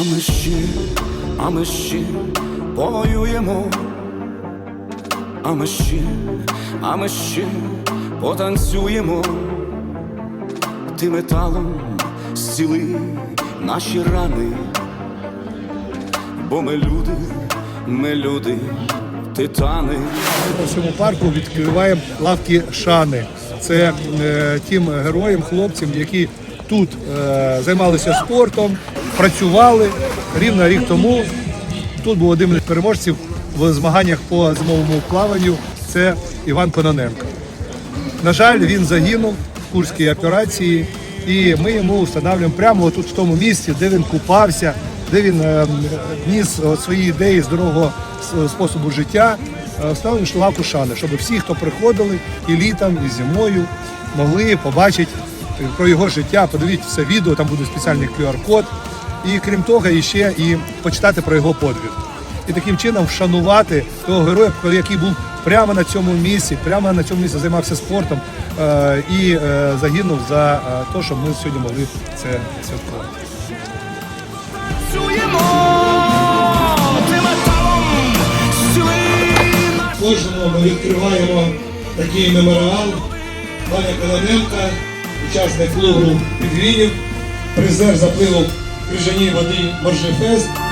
А ми ще, а ми ще повоюємо, а ми ще, а ми ще потанцюємо, ти металом зціли наші рани, бо ми люди, ми люди, титани. По всьому парку відкриваємо лавки шани. Це е, тим героям, хлопцям, які тут е, займалися спортом, працювали рівно рік тому. Тут був один із переможців в змаганнях по зимовому плаванню. Це Іван Кононенко. На жаль, він загинув в курській операції, і ми йому встановлюємо прямо тут в тому місці, де він купався, де він е, ніс е, свої ідеї здорового способу життя. е, Встановлюємо лавку шани, щоб всі, хто приходили і літом, і зимою, могли побачити е, про його життя, подивіться відео, там буде спеціальний QR-код. І крім того, і ще і почитати про його подвиг. І таким чином вшанувати того героя, який був прямо на цьому місці, прямо на цьому місці займався спортом е, і е, загинув за е, те, що ми сьогодні могли це святкувати. Кожному ми відкриваємо такий меморіал. Ваня Кононенка, учасник клубу Підвінів, призер запливу крижаній води Моржефест.